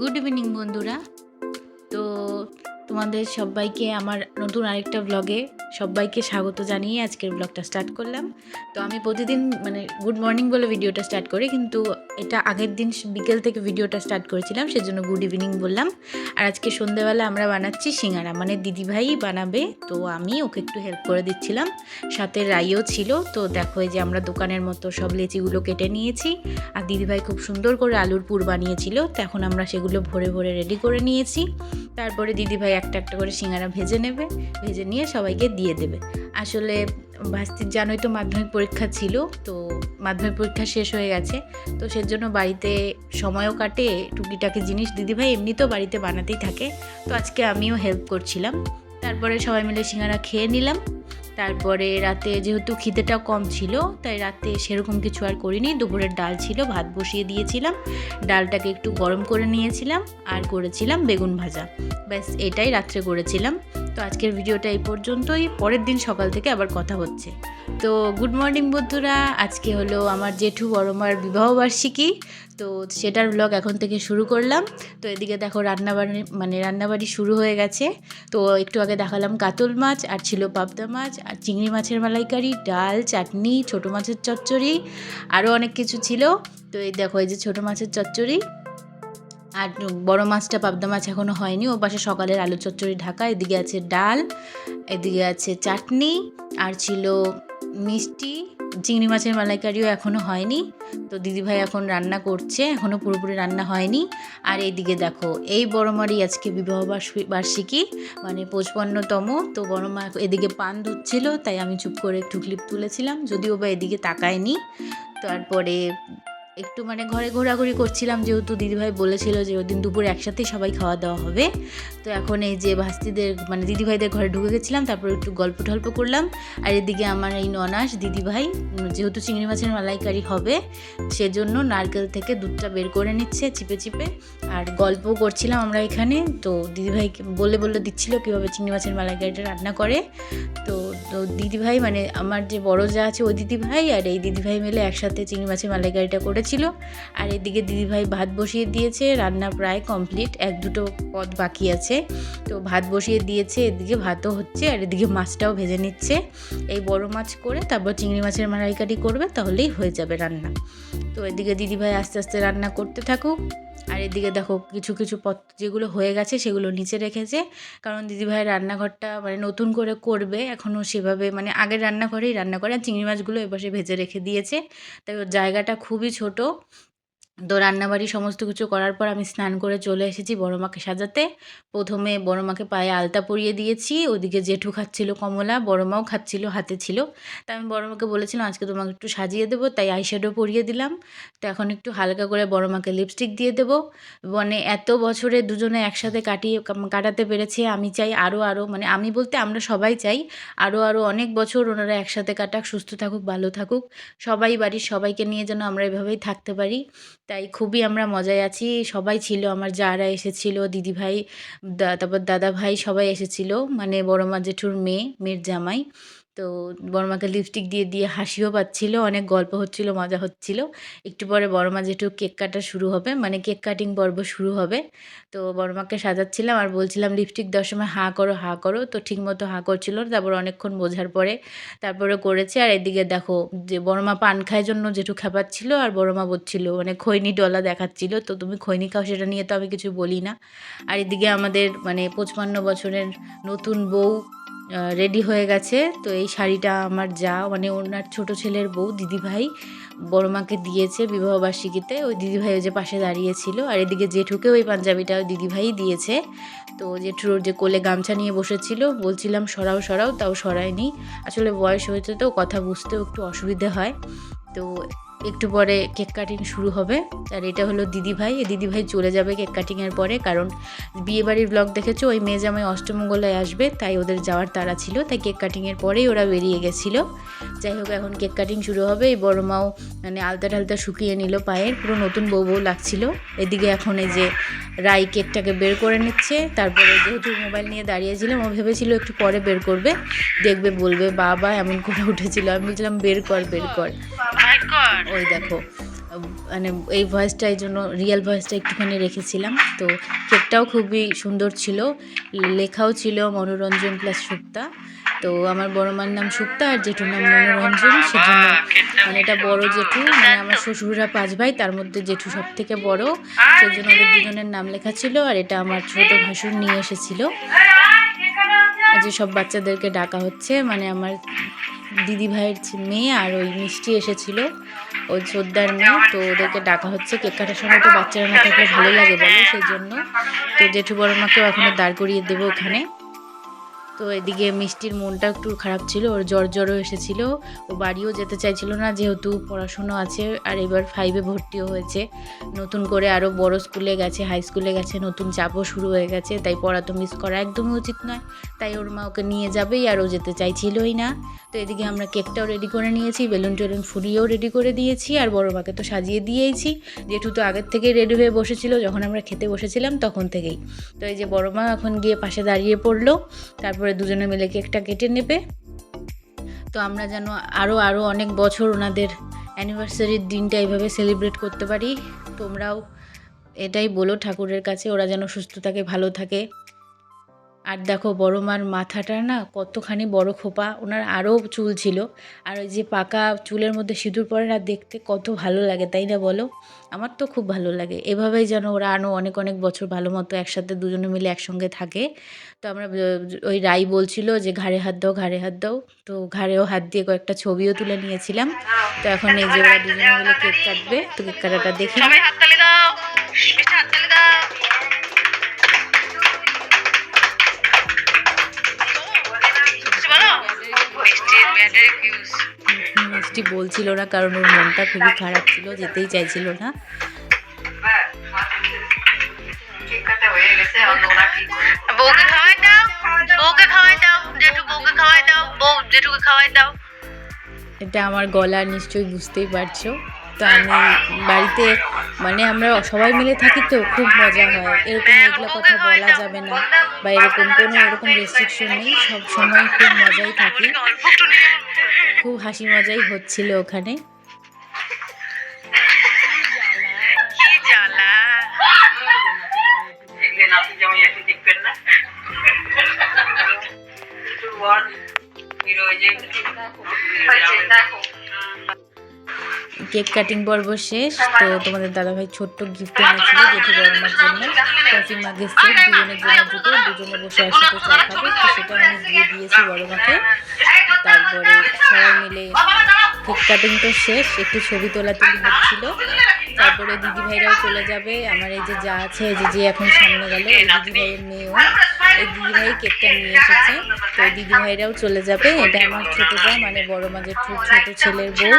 Good evening বন্ধুরা। তোমাদের সবাইকে আমার নতুন আরেকটা ব্লগে সবাইকে স্বাগত জানিয়ে আজকের ব্লগটা স্টার্ট করলাম। তো আমি প্রতিদিন মানে গুড মর্নিং বলে ভিডিওটা স্টার্ট করি, কিন্তু এটা আগের দিন বিকেল থেকে ভিডিওটা স্টার্ট করেছিলাম, সেজন্য গুড ইভিনিং বললাম। আর আজকে সন্ধ্যেবেলা আমরা বানাচ্ছি সিঙ্গারা মানে দিদিভাই বানাবে, তো আমি ওকে একটু হেল্প করে দিচ্ছিলাম। সাথে রাইও ছিল, তো দেখো এই যে আমরা দোকানের মতো সব লেচিগুলো কেটে নিয়েছি, আর দিদিভাই খুব সুন্দর করে আলুর পুর বানিয়েছিল, তো এখন আমরা সেগুলো ভরে ভরে রেডি করে নিয়েছি। তারপরে দিদিভাই একটা একটা করে সিঙ্গারা ভেজে নেবে, ভেজে নিয়ে সবাইকে দিয়ে দেবে। আসলে ভাস্তির জানোই তো মাধ্যমিক পরীক্ষা ছিল, তো মাধ্যমিক পরীক্ষা শেষ হয়ে গেছে, তো সেজন্য বাড়িতে সময়ও কাটে, টুকিটাকি জিনিস দিদিভাই এমনিতেও বাড়িতে বানাতেই থাকে, তো আজকে আমিও হেল্প করছিলাম। তারপরে সবাই মিলে সিঙ্গারা খেয়ে নিলাম তারপরে রাতে যেহেতু খিদেটা কম ছিল, তাই রাতে সেরকম কিছু আর করিনি। দুপুরের ডাল ছিল, ভাত বসিয়ে দিয়েছিলাম। ডালটাকে একটু গরম করে নিয়েছিলাম আর করেছিলাম বেগুন ভাজা। ব্যাস, এটাই রাত্রে করেছিলাম। তো আজকের ভিডিওটা এই পর্যন্তই। পরের দিন সকাল থেকে আবার কথা হচ্ছে। তো গুড মর্নিং বন্ধুরা, আজকে হলো আমার জেঠু বড়মার বিবাহবার্ষিকী তো সেটার ব্লগ এখন থেকে শুরু করলাম। তো এদিকে দেখো রান্নাবাড়ি মানে রান্নাবাড়ি শুরু হয়ে গেছে। তো একটু আগে দেখালাম কাতল মাছ, আর ছিল পাবদা মাছ, আর চিংড়ি মাছের মালাইকারি, ডাল, চাটনি, ছোটো মাছের চচ্চড়ি, আরও অনেক কিছু ছিল। তো এই দেখো এই যে ছোটো মাছের চচ্চড়ি। আর বড় মাছটা পাবদা মাছ এখনও হয়নি। ও পাশে সকালের আলু চচ্চড়ি ঢাকা। এদিকে আছে ডাল, এদিকে আছে চাটনি, আর ছিল মিষ্টি। চিংড়ি মাছের মালাইকারিও এখনও হয়নি। তো দিদিভাই এখন রান্না করছে এখনও পুরোপুরি রান্না হয়নি। আর এইদিকে দেখো, এই বড় মারই আজকে বিবাহ বার্ষি- বার্ষিকী মানে পঁচপন্নতম। তো বড় মা এদিকে পান ধুচ্ছিল, তাই আমি চুপ করে একটু ক্লিপ তুলেছিলাম, যদিও বা এদিকে তাকায়নি। তারপরে একটু মানে ঘরে ঘোরাঘুরি করছিলাম, যেহেতু দিদিভাই বলেছিল যে ওদিন দুপুরে একসাথেই সবাই খাওয়া দাওয়া হবে। তো এখন এই যে ভাস্তিদের মানে দিদিভাইদের ঘরে ঢুকে গেছিলাম, তারপর একটু গল্প টল্প করলাম। আর এদিকে আমার এই ননাস দিদিভাই যেহেতু চিংড়ি মাছের মালাইকারি হবে, সেজন্য নারকেল থেকে দুধটা বের করে নিচ্ছে চিপে চিপে। আর গল্প করছিলাম আমরা এখানে, তো দিদিভাইকে বলে বলে দিচ্ছিল কীভাবে চিংড়ি মাছের মালাইকারিটা রান্না করে। তো তো দিদিভাই মানে আমার যে বড় যা আছে, ওই দিদিভাই আর এই দিদিভাই মিলে একসাথে চিংড়ি মাছের মালাইকারিটা করেছিল। আর এদিকে দিদিভাই ভাত বসিয়ে দিয়েছে, রান্না প্রায় কমপ্লিট, এক দুটো পদ বাকি আছে। তো ভাত বসিয়ে দিয়েছে, এদিকে ভাতও হচ্ছে আর এদিকে মাছটাও ভেজে নিচ্ছে। এই বড় মাছ করে তারপর চিংড়ি মাছের মালাইকারি করবে, তাহলেই হয়ে যাবে রান্না। তো এদিকে দিদিভাই আস্তে আস্তে রান্না করতে থাকুক। এদিকে দেখো কিছু কিছু পত্র যেগুলো হয়ে গেছে সেগুলো নিচে রেখেছে। কারণ দিদিভাইয়ের রান্নাঘরটা মানে নতুন করে করবে এখনও সেভাবে মানে আগের রান্নাঘরেই রান্না করে, আর চিংড়ি মাছগুলো এপাশে ভেজে রেখে দিয়েছে। তাই ওর জায়গাটা খুবই ছোট। তো রান্নাবাড়ি সমস্ত কিছু করার পর আমি স্নান করে চলে এসেছি বড় মাকে সাজাতে। প্রথমে বড় মাকে পায়ে আলতা পরিয়ে দিয়েছি, ওদিকে জেঠু খাচ্ছিল কমলা বড় মাও খাচ্ছিল, হাতে ছিল। তা আমি বড় মাকে বলেছিলাম, আজকে তোমাকে একটু সাজিয়ে দেবো তাই আইশ্যাডো পরিয়ে দিলাম। তো এখন একটু হালকা করে বড় মাকে লিপস্টিক দিয়ে দেবো। মানে এত বছরে দুজনে একসাথে কাটিয়ে কাটাতে পেরেছে। আমি চাই আরও আরও মানে আমি বলতে আমরা সবাই চাই আরও আরও অনেক বছর ওনারা একসাথে কাটাক, সুস্থ থাকুক, ভালো থাকুক। সবাই বাড়ির সবাইকে নিয়ে যেন আমরা এভাবেই থাকতে পারি। তাই খুবই আমরা মজায় আছি। সবাই ছিল, আমার যারা এসেছিল, দিদিভাই তারপর দাদা ভাই সবাই এসেছিল মানে বড় মা জেঠুর মেয়ে, মেয়ের জামাই। তো বড় মাকে লিপস্টিক দিয়ে দিয়ে হাসিও পাচ্ছিল, অনেক গল্প হচ্ছিল, মজা হচ্ছিল। একটু পরে বড় মা জেঠু কেক কাটা শুরু হবে মানে কেক কাটিং পর্ব শুরু হবে, তো বড় মাকে সাজাচ্ছিলাম আর বলছিলাম লিপস্টিক দেওয়ার সময় হাঁ করো হাঁ করো। তো ঠিকমতো হাঁ করছিল। তারপর অনেকক্ষণ বোঝার পরে তারপরে করেছে। আর এদিকে দেখো যে বড় মা পান খাওয়ার জন্য জেঠু খাপাচ্ছিল আর বড় মা বলছিল মানে খৈনি ডলা দেখাচ্ছিল। তো তুমি খৈনি খাও সেটা নিয়ে তো আমি কিছু বলি না। আর এদিকে আমাদের মানে পঁচপান্ন বছরের নতুন বউ রেডি হয়ে গেছে। তো এই শাড়িটা আমার যা মানে ওনার ছোট ছেলের বউ, দিদিভাই, বড় মাকে দিয়েছে বিবাহবার্ষিকীতে ওই দিদিভাই ওই যে পাশে দাঁড়িয়েছিল। আর এদিকে জেঠুকে ওই পাঞ্জাবিটা ওই দিদিভাই দিয়েছে। তো জেঠুর যে কোলে গামছা নিয়ে বসেছিল, বলছিলাম, সরাও সরাও। তাও সরায়নি। আসলে বয়স হয়েছে তো, কথা বুঝতেও একটু অসুবিধে হয়। তো একটু পরে কেক কাটিং শুরু হবে। আর এটা হলো দিদিভাই। এই দিদিভাই চলে যাবে কেক কাটিংয়ের পরে, কারণ বিয়েবাড়ির ব্লগ দেখেছ? ওই মেয়ে জামাই অষ্টমঙ্গলায় আসবে, তাই ওদের যাওয়ার তাড়া ছিল। তাই কেক কাটিংয়ের পরেই ওরা বেরিয়ে গেছিল। যাই হোক এখন কেক কাটিং শুরু হবে। এই বড় মাও মানে আলতা টালতা শুকিয়ে নিল পায়ের। পুরো নতুন বউ বউ লাগছিল। এদিকে এখন এই যে রাই কেকটাকে বের করে নিচ্ছে। তারপরে যেহেতু মোবাইল নিয়ে দাঁড়িয়েছিলাম ও ভেবেছিল একটু পরে বের করবে। দেখবে বলবে বাবা এমন করে উঠেছিল। আমি বলছিলাম বের কর বের কর। ওই দেখো মানে এই ভয়েসটা এই জন্য রিয়েল ভয়েসটা একটুখানি রেখেছিলাম। তো কেকটাও খুবই সুন্দর ছিল। লেখাও ছিল মনোরঞ্জন প্লাস সুক্তা। তো আমার বড় মার নাম সুক্তা আর জেঠুর নাম মনোরঞ্জন সেজন্য মানে এটা বড় জেঠু। মানে আমার শ্বশুররা পাঁচ ভাই তার মধ্যে জেঠু সব থেকে বড় সেই জন্য ওদের দুজনের নাম লেখা ছিল আর এটা আমার ছোট ভাসুর নিয়ে এসেছিল। যে সব বাচ্চাদেরকে ডাকা হচ্ছে মানে আমার দিদি ভাইয়ের মেয়ে আর ওই মিষ্টি এসেছিল ওই ছোদ্দার মেয়ে তো ওদেরকে ডাকা হচ্ছে কেক কাটার সময় তো বাচ্চারা না থাকলে ভালো লাগে বলে সেই জন্য। তো জেঠু বড় মাকেও এখনও দাঁড় করিয়ে দেবো ওখানে তো এদিকে মিষ্টির মনটা একটু খারাপ ছিল, ওর জ্বর জ্বরও এসেছিল। ও বাড়িও যেতে চাইছিল না, যেহেতু পড়াশুনো আছে, আর এবার ফাইভে ভর্তিও হয়েছে। নতুন করে আরও বড় স্কুলে গেছে হাই স্কুলে গেছে, নতুন চাপও শুরু হয়ে গেছে, তাই পড়া তো মিস করা একদমই উচিত নয়। তাই ওর মা ওকে নিয়ে যাবেই, আর ও যেতে চাইছিলই না। তো এদিকে আমরা কেকটাও রেডি করে নিয়েছি, বেলুন টেলুন ফুলিয়েও রেডি করে দিয়েছি, আর বড় মাকে তো সাজিয়ে দিয়েইছি জেঠু তো আগের থেকেই রেডি হয়ে বসেছিল, যখন আমরা খেতে বসেছিলাম তখন থেকেই। তো এই যে বড় মা এখন গিয়ে পাশে দাঁড়িয়ে পড়ল, তারপরে দুজনে মিলে কেকটা কেটে নেবে। তো আমরা যেন আরও আরও অনেক বছর ওনাদের অ্যানিভার্সারির দিনটা এইভাবে সেলিব্রেট করতে পারি। তোমরাও এটাই বলো ঠাকুরের কাছে, ওরা যেন সুস্থ থাকে, ভালো থাকে। আর দেখো বড় মার মাথাটা না কতখানি বড় খোপা, ওনার আরও চুল ছিল। আর ওই যে পাকা চুলের মধ্যে সিঁদুর পরে না দেখতে কত ভালো লাগে, তাই না বলো? আমার তো খুব ভালো লাগে। এভাবেই যেন ওরা আরও অনেক অনেক বছর ভালো মতো একসাথে দুজনে মিলে একসঙ্গে থাকে। তো আমরা ওই রাই বলছিল যে, ঘাড়ে হাত দাও, ঘাড়ে হাত দাও। তো ঘাড়েও হাত দিয়ে কয়েকটা ছবিও তুলে নিয়েছিলাম। তো এখন এই যে ওরা দুজনে মিলে কেক কাটবে, তো কেক কাটাটা দেখে। হাততালি দাও। মিষ্টি বলছিল না কারণ ওর মনটা খুবই খারাপ ছিল যেতেই চাইছিল না। বউকে খাওয়াই দাও বউকে খাওয়াই দাও জেঠু বউকে খাওয়াই দাও বউ জেঠুকে খাওয়াই দাও। এটা আমার গলা নিশ্চয়ই বুঝতেই পারছ। তো আমি বাড়িতে মানে আমরা সবাই মিলে থাকি তো খুব মজা হয়। এরকম এগুলো কথা বলা যাবে না। বা এরকম কোনো এরকম রেস্ট্রিকশন নেই সব সময় খুব মজাই থাকি। খুব হাসি মজাই হচ্ছিল ওখানে। কেক কাটিং পর্ব শেষ তো তোমাদের দাদাভাই ছোট্ট গিফট এনেছিল জেঠু গরমের জন্য। কফি মাগের সেট দুজনের জন্য দুটো দুজনে বসে একসাথে চা খাবে তো সেটা আমি দিয়ে দিয়েছি বড় মাকে তারপরে সবাই মিলে কেক কাটিং তো শেষ, একটু ছবি তোলা তুলি হচ্ছিল। তারপরে দিদিভাইরাও চলে যাবে। আমার এই যে যা আছে যে যে এখন সামনে গেল, এই দিদি ভাইয়ের মেয়েও। এই দিদি ভাই কেকটা নিয়ে এসেছে। তো এই দিদি ভাইরাও চলে যাবে। এটা আমার ছোট যা মানে বড় মা জেঠুর ছোট ছেলের বউ।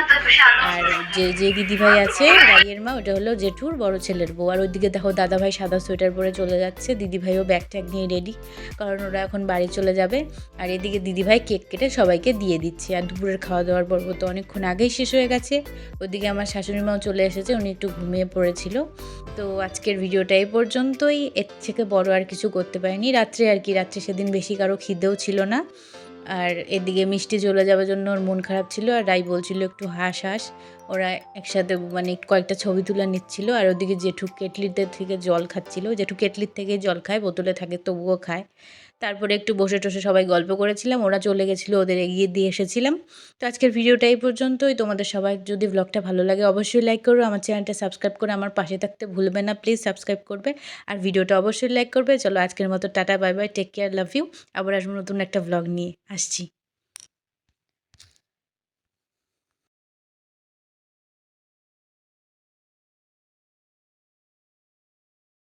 আর যে যে দিদি ভাই আছে রাইয়ের মা, ওটা হলো জেঠুর বড় ছেলের বউ। আর ওইদিকে দেখো দাদা ভাই সাদা সোয়েটার পরে চলে যাচ্ছে। দিদি ভাইও ব্যাগ ট্যাগ নিয়ে রেডি কারণ ওরা এখন বাড়ি চলে যাবে। আর এদিকে দিদি ভাই কেক কেটে সবাইকে দিয়ে দিচ্ছে। আর দুপুরের খাওয়া দাওয়ার পর্ব তো অনেকক্ষণ আগেই শেষ হয়ে গেছে। ওদিকে আমার শাশুড়ি মাও চলে এসেছে। উনি একটু ঘুমিয়ে পড়েছিল। তো আজকের ভিডিওটা এই পর্যন্তই। এর থেকে বড় আর কিছু করতে পারিনি। রাত্রে আর কি, রাত্রে সেদিন বেশি কারও খিদেও ছিল না। আর এদিকে মিষ্টি চলে যাওয়ার জন্য ওর মন খারাপ ছিল আর রাই বলছিল একটু হাস হাস। ওরা একসাথে মানে কয়েকটা ছবি তুলে নিচ্ছিল আর ওদিকে জেঠু কেটলিতে থেকে জল খাচ্ছিল। জেঠু কেটলির থেকে জল খায়, বোতলে থাকে, তবুও খায়। তারপরে একটু বসে টসে সবাই গল্প করেছিলাম, ওরা চলে গেছিল, ওদের এগিয়ে দিয়ে এসেছিলাম। তো আজকের ভিডিওটা এই পর্যন্তই। তোমাদের সবাই যদি ব্লগটা ভালো লাগে অবশ্যই লাইক করো, আমার চ্যানেলটা সাবস্ক্রাইব করে আমার পাশে থাকতে ভুলবে না প্লিজ সাবস্ক্রাইব করবে। আর ভিডিওটা অবশ্যই লাইক করবে। চলো আজকের মতো tata bye bye take care love you আবার আসব নতুন একটা ব্লগ নিয়ে। আসছি।